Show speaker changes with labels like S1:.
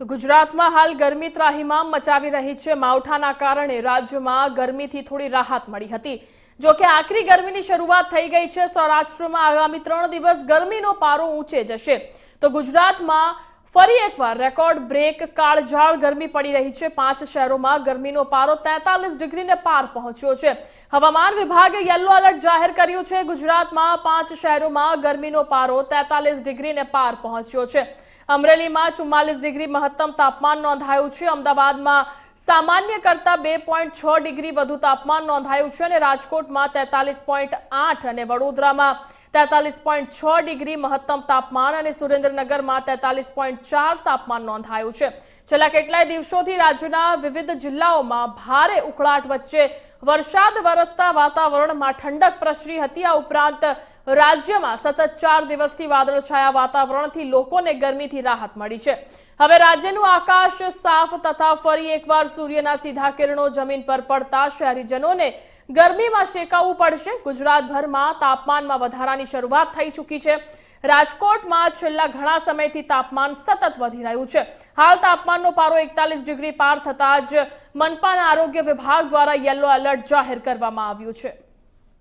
S1: તો ગુજરાતમાં હાલ ગરમી ત્રાહિમામ મચાવી રહી છે. માવઠાના કારણે રાજ્યમાં ગરમીથી થોડી રાહત મળી હતી. જો કે આકરી ગરમીની શરૂઆત થઈ ગઈ છે. સૌરાષ્ટ્રમાં આગામી ત્રણ દિવસ ગરમીનો પારો ઊંચે જશે. તો ગુજરાતમાં ફરી એકવાર રેકોર્ડ બ્રેક કાળઝાળ ગરમી પડી રહી છે. પાંચ શહેરોમાં ગરમીનો પારો તેતાલીસ ડિગ્રીને પાર પહોંચ્યો છે. હવામાન વિભાગે યલો એલર્ટ જાહેર કર્યું છે. ગુજરાતમાં પાંચ શહેરોમાં ગરમીનો પારો તેતાલીસ ડિગ્રીને પાર પહોંચ્યો છે. અમરેલીમાં ચુમ્માલીસ ડિગ્રી મહત્તમ તાપમાન નોંધાયું છે. અમદાવાદમાં સામાન્ય કરતા બે પોઈન્ટ છ ડિગ્રી વધુ તાપમાન નોંધાયું છે અને રાજકોટમાં તેતાલીસ પોઈન્ટ આઠ અને વડોદરામાં તેતાલીસ પોઈન્ટ છ ડિગ્રી મહત્તમ તાપમાન અને સુરેન્દ્રનગરમાં તેતાલીસ પોઈન્ટ ચાર તાપમાન નોંધાયું છે. છેલ્લા કેટલાય દિવસોથી રાજ્યના વિવિધ જિલ્લાઓમાં ભારે ઉકળાટ વચ્ચે વરસાદ વરસતા વાતાવરણમાં ઠંડક પ્રસરી હતી. આ ઉપરાંત રાજ્યમાં સતત ચાર દિવસથી વાદળછાયા વાતાવરણથી લોકોને ગરમીથી રાહત મળી છે. હવે રાજ્યનું આકાશ સાફ તથા ફરી એકવાર સૂર્યના સીધા કિરણો જમીન પર પડતા શહેરીજનોને ગરમીમાં શેકાવવું પડશે. ગુજરાતભરમાં તાપમાનમાં વધારાની શરૂઆત થઈ ચૂકી છે. રાજકોટમાં છેલ્લા ઘણા સમયથી તાપમાન સતત વધી રહ્યું છે. હાલ તાપમાનનો પારો એકતાલીસ ડિગ્રી પાર થતા જ મનપાના આરોગ્ય વિભાગ દ્વારા યલો એલર્ટ જાહેર કરવામાં આવ્યું છે.